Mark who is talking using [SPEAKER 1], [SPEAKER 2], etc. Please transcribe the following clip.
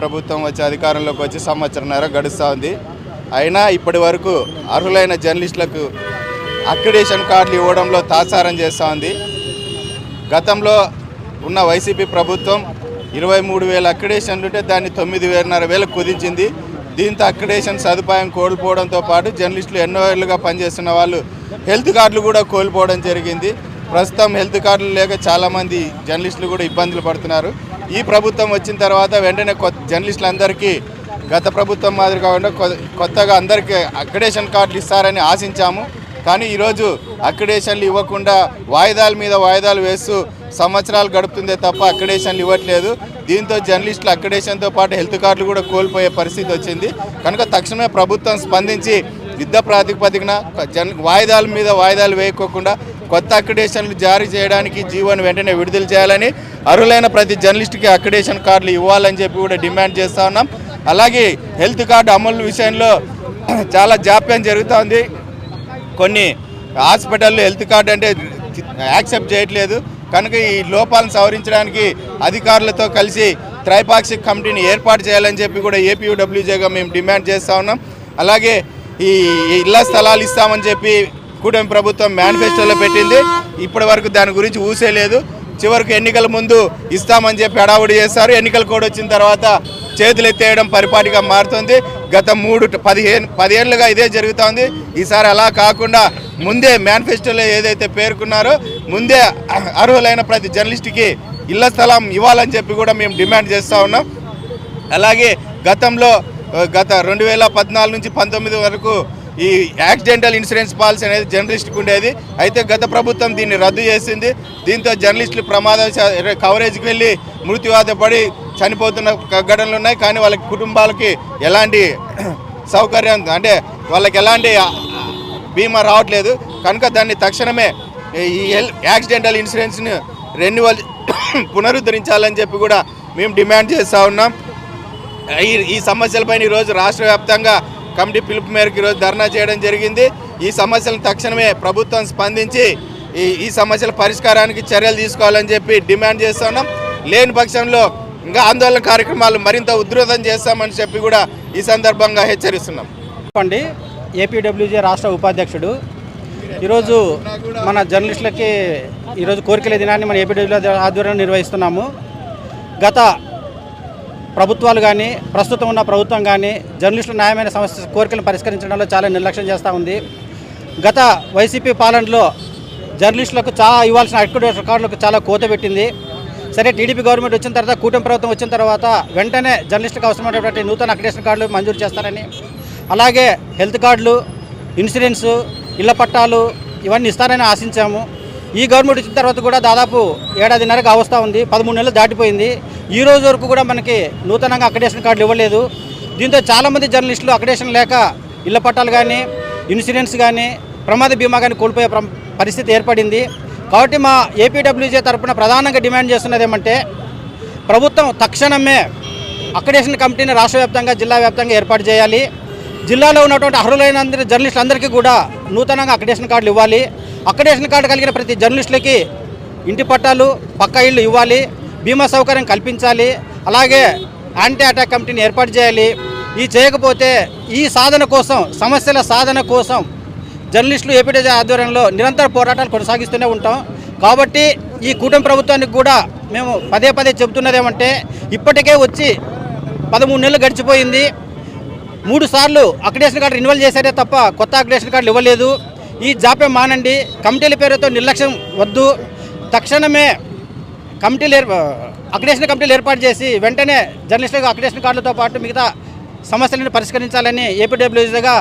[SPEAKER 1] ప్రభుత్వం వచ్చి అధికారంలోకి వచ్చి సంవత్సరంన్నర గడుస్తూ ఉంది అయినా ఇప్పటి వరకు అర్హులైన జర్నలిస్టులకు అక్రిడేషన్ కార్డులు ఇవ్వడంలో తాసారం చేస్తూ ఉంది గతంలో ఉన్న వైసీపీ ప్రభుత్వం ఇరవై మూడు వేల అక్రిడేషన్లు ఉంటే దాన్ని తొమ్మిది వేలన్నర వేలకు కుదించింది. దీంతో అక్రిడేషన్ సదుపాయం కోల్పోవడంతో పాటు జర్నలిస్టులు ఎన్నో ఏళ్ళుగా పనిచేస్తున్న వాళ్ళు హెల్త్ కార్డులు కూడా కోల్పోవడం జరిగింది. ప్రస్తుతం హెల్త్ కార్డులు లేక చాలామంది జర్నలిస్టులు కూడా ఇబ్బందులు పడుతున్నారు. ఈ ప్రభుత్వం వచ్చిన తర్వాత వెంటనే కొత్త జర్నలిస్టులందరికీ గత ప్రభుత్వం మాదిరి కాకుండా కొత్తగా అందరికీ అక్రిడేషన్ కార్డులు ఇస్తారని ఆశించాము. కానీ ఈరోజు అక్రిడేషన్లు ఇవ్వకుండా వాయిదాల మీద వాయిదాలు వేస్తూ సంవత్సరాలు గడుపుతుందే తప్ప అక్రిడేషన్లు ఇవ్వట్లేదు. దీంతో జర్నలిస్టులు అక్రిడేషన్తో పాటు హెల్త్ కార్డులు కూడా కోల్పోయే పరిస్థితి వచ్చింది. కనుక తక్షణమే ప్రభుత్వం స్పందించి యుద్ధ ప్రాతిపదికన జన్ వాయిదాల మీద వాయిదాలు వేయకోకుండా కొత్త అక్రిడేషన్లు జారీ చేయడానికి జీవోను వెంటనే విడుదల చేయాలని అర్హులైన ప్రతి జర్నలిస్ట్కి అక్రిడేషన్ కార్డులు ఇవ్వాలని చెప్పి కూడా డిమాండ్ చేస్తూ ఉన్నాం. అలాగే హెల్త్ కార్డు అమలు విషయంలో చాలా జాప్యం జరుగుతోంది. కొన్ని హాస్పిటల్లో హెల్త్ కార్డు అంటే యాక్సెప్ట్ చేయట్లేదు. కనుక ఈ లోపాలను సవరించడానికి అధికారులతో కలిసి త్రైపాక్షిక్ కమిటీని ఏర్పాటు చేయాలని చెప్పి కూడా ఏపీయూడబ్ల్యూజేగా మేము డిమాండ్ చేస్తూ ఉన్నాం. అలాగే ఈ ఈ ఇళ్ళ స్థలాలు ఇస్తామని చెప్పి కూటమి ప్రభుత్వం మేనిఫెస్టోలో పెట్టింది. ఇప్పటి వరకు దాని గురించి ఊసే లేదు. చివరికి ఎన్నికల ముందు ఇస్తామని చెప్పి హడావుడి చేస్తారు ఎన్నికల కోడ్ వచ్చిన తర్వాత చేతులు ఎత్తేయడం పరిపాటిగా మారుతుంది. గత మూడు పదిహేను పదిహేనులుగా ఇదే జరుగుతోంది. ఈసారి అలా కాకుండా ముందే మేనిఫెస్టోలో ఏదైతే పేర్కొన్నారో ముందే అర్హులైన ప్రతి జర్నలిస్ట్కి ఇళ్ళ స్థలం ఇవ్వాలని చెప్పి కూడా మేము డిమాండ్ చేస్తూ ఉన్నాం. అలాగే గతంలో గత రెండు వేల పద్నాలుగు నుంచి పంతొమ్మిది వరకు ఈ యాక్సిడెంటల్ ఇన్సూరెన్స్ పాలసీ అనేది జర్నలిస్ట్కి ఉండేది. అయితే గత ప్రభుత్వం దీన్ని రద్దు చేసింది. దీంతో జర్నలిస్టులు ప్రమాద కవరేజ్కి వెళ్ళి మృత్యువాత పడి చనిపోతున్న ఘటనలు ఉన్నాయి. కానీ వాళ్ళ కుటుంబాలకి ఎలాంటి సౌకర్యం అంటే వాళ్ళకి ఎలాంటి బీమా రావట్లేదు. కనుక దాన్ని తక్షణమే ఈ యాక్సిడెంటల్ ఇన్సూరెన్స్ని రెన్యువల్ పునరుద్ధరించాలని చెప్పి కూడా మేము డిమాండ్ చేస్తూ ఉన్నాం. ఈ ఈ సమస్యలపైన ఈరోజు రాష్ట్ర వ్యాప్తంగా కమిటీ పిలుపు మేరకు ఈరోజు ధర్నా చేయడం జరిగింది. ఈ సమస్యలను తక్షణమే ప్రభుత్వం స్పందించి ఈ ఈ సమస్యల పరిష్కారానికి చర్యలు తీసుకోవాలని చెప్పి డిమాండ్ చేస్తున్నాం. లేని పక్షంలో ఇంకా ఆందోళన కార్యక్రమాలు మరింత ఉధృతం చేస్తామని చెప్పి కూడా ఈ సందర్భంగా హెచ్చరిస్తున్నాం.
[SPEAKER 2] చెప్పండి. ఏపీడబ్ల్యూజే రాష్ట్ర ఉపాధ్యక్షుడు. ఈరోజు మన జర్నలిస్టులకి ఈరోజు కోరికల దినాన్ని మన ఏపీడబ్ల్యూ ఆధ్వర్యంలో నిర్వహిస్తున్నాము. గత ప్రభుత్వాలు కానీ ప్రస్తుతం ఉన్న ప్రభుత్వం కానీ జర్నలిస్టుల న్యాయమైన సమస్య కోరికలను పరిష్కరించడంలో చాలా నిర్లక్ష్యం చేస్తూ ఉంది. గత వైసీపీ పాలనలో జర్నలిస్టులకు చాలా ఇవ్వాల్సిన అక్రిడేషన్ రికార్డులకు చాలా కోత పెట్టింది. సరే టీడీపీ గవర్నమెంట్ వచ్చిన తర్వాత కూటమి ప్రభుత్వం వచ్చిన తర్వాత వెంటనే జర్నలిస్టులకు అవసరమైనటువంటి నూతన అక్రిడేషన్ కార్డులు మంజూరు చేస్తారని. అలాగే హెల్త్ కార్డులు ఇన్సూరెన్సు ఇళ్ళ పట్టాలు ఇవన్నీ ఇస్తారని ఆశించాము. ఈ గవర్నమెంట్ వచ్చిన తర్వాత కూడా దాదాపు ఏడాదిన్నరకు అవస్థ ఉంది పదమూడు నెలలు దాటిపోయింది. ఈ రోజు వరకు కూడా మనకి నూతనంగా అకడేషన్ కార్డులు ఇవ్వలేదు. దీంతో చాలామంది జర్నలిస్టులు అకడేషన్ లేక ఇళ్ళ పట్టాలు కానీ ఇన్సూరెన్స్ కానీ ప్రమాద బీమా కానీ కోల్పోయే ప్ర- పరిస్థితి ఏర్పడింది. కాబట్టి మా ఏపీడబ్ల్యూజే తరఫున ప్రధానంగా డిమాండ్ చేస్తున్నది ఏమంటే ప్రభుత్వం తక్షణమే అకడేషన్ కమిటీని రాష్ట్ర వ్యాప్తంగా జిల్లా వ్యాప్తంగా ఏర్పాటు చేయాలి. జిల్లాలో ఉన్నటువంటి అర్హులైన అందరి జర్నలిస్టులందరికీ కూడా నూతనంగా అక్రిడేషన్ కార్డులు ఇవ్వాలి. అక్రిడేషన్ కార్డు కలిగిన ప్రతి జర్నలిస్టులకి ఇంటి పట్టాలు పక్కా ఇళ్ళు ఇవ్వాలి. బీమా సౌకర్యం కల్పించాలి. అలాగే యాంటీ అటాక్ కమిటీని ఏర్పాటు చేయాలి. ఈ చేయకపోతే ఈ సాధన కోసం సమస్యల సాధన కోసం జర్నలిస్టులు ఏపీడీ ఆధ్వర్యంలో నిరంతర పోరాటాలు కొనసాగిస్తూనే ఉంటాం. కాబట్టి ఈ కూటమి ప్రభుత్వానికి కూడా మేము పదే పదే చెబుతున్నది ఏమంటే ఇప్పటికే వచ్చి పదమూడు నెలలు గడిచిపోయింది. మూడు సార్లు అక్రిడేషన్ కార్డు రెన్యువల్ చేశారే తప్ప కొత్త అక్రిడేషన్ కార్డులు ఇవ్వలేదు. ఈ జాప్యం మానండి. కమిటీల పేరుతో నిర్లక్ష్యం వద్దు. తక్షణమే కమిటీలు అక్రిడేషన్ కమిటీలు ఏర్పాటు చేసి వెంటనే జర్నలిస్టులకు అక్రిడేషన్ కార్డులతో పాటు మిగతా సమస్యలను పరిష్కరించాలని ఏపీడబ్ల్యూజీగా